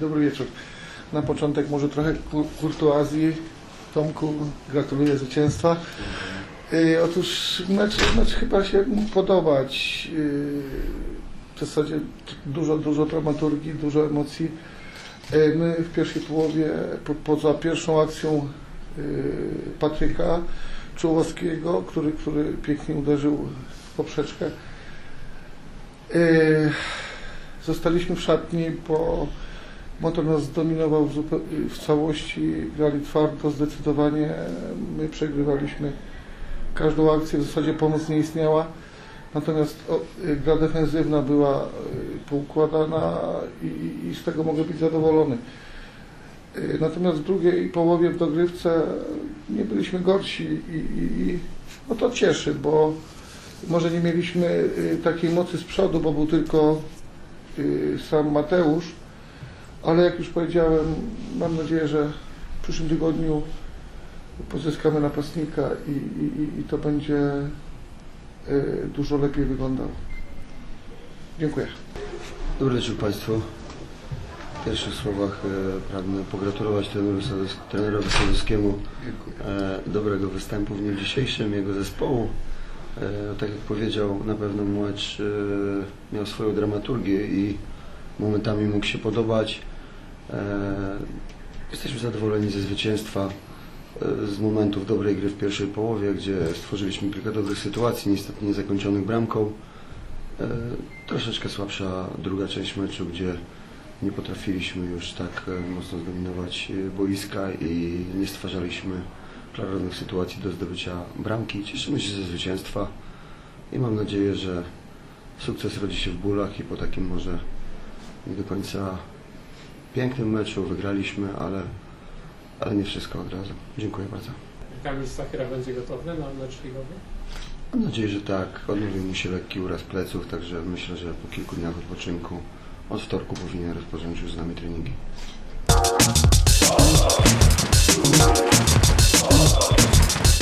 Dobry wieczór. Na początek może trochę kur- kurtuazji. Tomku, gratuluję zwycięstwa. Y, otóż mecz, mecz chyba się mógł podobać. Y, w zasadzie dużo, dużo dramaturgii, dużo emocji. Y, my w pierwszej połowie, po, poza pierwszą akcją Patryka Czułowskiego, który, który pięknie uderzył w poprzeczkę, zostaliśmy w szatni, bo motor nas zdominował w, w całości, grali twardo, zdecydowanie. My przegrywaliśmy każdą akcję, w zasadzie pomoc nie istniała. Natomiast o, gra defensywna była y, poukładana i, i- i z tego mogę być zadowolony. Y, Natomiast w drugiej połowie w dogrywce nie byliśmy gorsi i, i, i no to cieszy, bo może nie mieliśmy y, takiej mocy z przodu, bo był tylko sam Mateusz, ale jak już powiedziałem, mam nadzieję, że w przyszłym tygodniu pozyskamy napastnika i, i, i- to będzie y, dużo lepiej wyglądało. Dziękuję. Dobry wieczór Państwu. W pierwszych słowach e, pragnę pogratulować trenerowi, Sadowsk- trenerowi Sadowskiemu e, dobrego występu w dniu dzisiejszym, jego zespołu. E, tak jak powiedział, na pewno mecz e, miał swoją dramaturgię i momentami mógł się podobać. E, jesteśmy zadowoleni ze zwycięstwa, e, z momentów dobrej gry w pierwszej połowie, gdzie stworzyliśmy kilka dobrych sytuacji, niestety nie zakończonych bramką. E, Troszeczkę słabsza druga część meczu, gdzie nie potrafiliśmy już tak mocno zdominować boiska i nie stwarzaliśmy klarownych sytuacji do zdobycia bramki. Cieszymy się ze zwycięstwa i mam nadzieję, że sukces rodzi się w bólach i po takim może nie do końca pięknym meczu wygraliśmy, ale, ale nie wszystko od razu. Dziękuję bardzo. Kamil Stachera będzie gotowy na mecz ligowy? Mam nadzieję, że tak. Odnowił mu się lekki uraz pleców, także myślę, że po kilku dniach odpoczynku od wtorku powinien rozpocząć już z nami treningi.